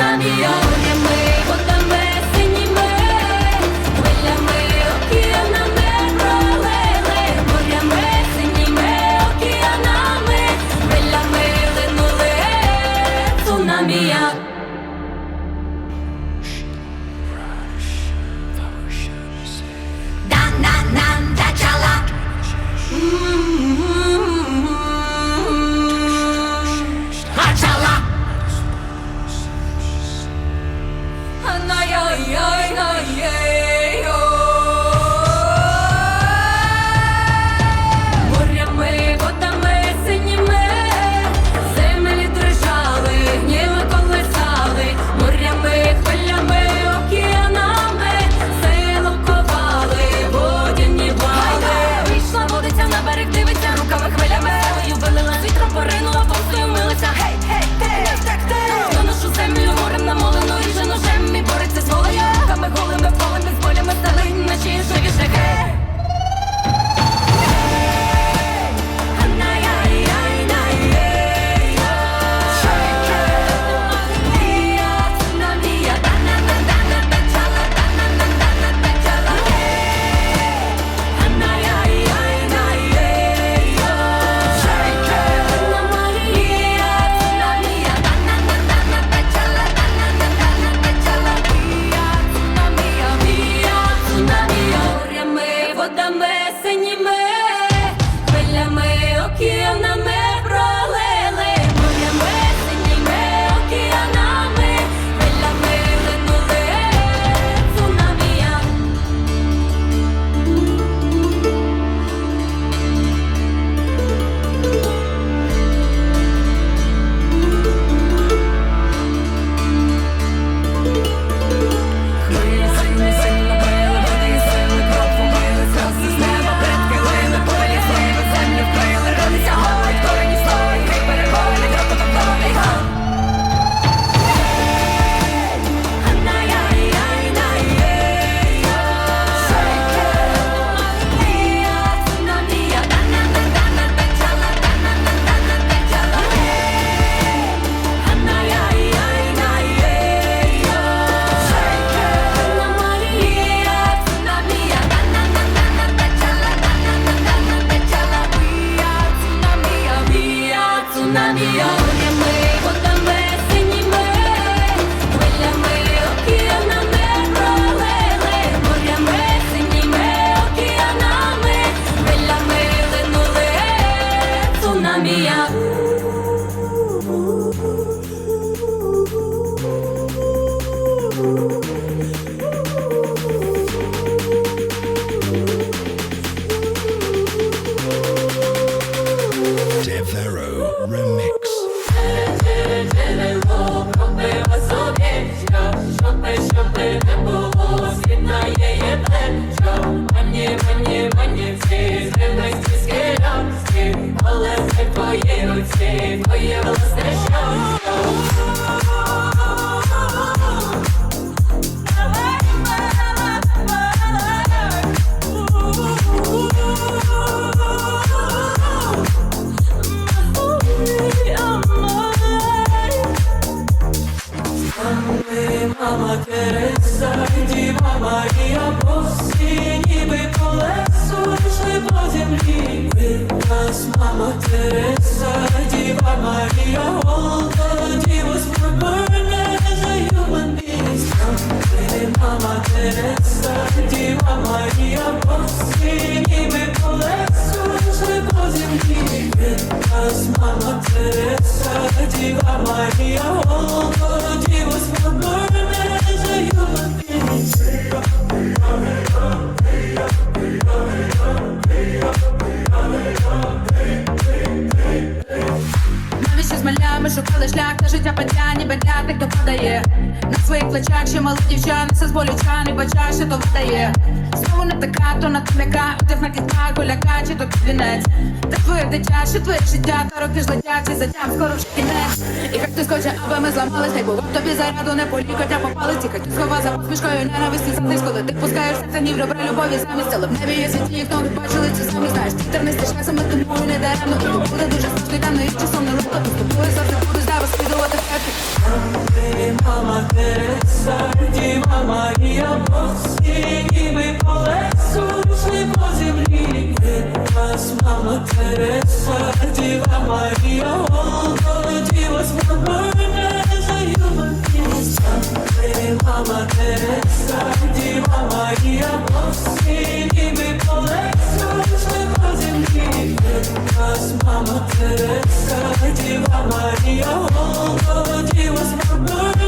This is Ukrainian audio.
波よ 이야 Твоє власне Мама Діва Марія, шукали шлях на життя падя, ніби для тих, хто падає. На своїх плечах ще мали дівчани, все з болюча, не бача, що то видає. Знову не така, то на тум'яка, одяг на кітках, голяка, чи то кабінець Та твоє дитя, що твоє життя, та роки ж летять, і затям скоро вже кінець. І як ти скоче, аби ми зламались, хай було б тобі заряду, не полі, хоча попали ці хай схова за посмішкою ненависті. Затиск, коли ти пускаєш серце ні в ребра любові замість, але в небі є світі, ніхто не бачили, ці самі знаєш, ти тернистий шлях, саме тому не даремно, буде дуже страшно, і темно, і часом не з тобою завжди мама Тереса, Діва Марія, босі, ніби колесо нас, мама Тереса, Діва Марія, Голго, Діва Спробуй.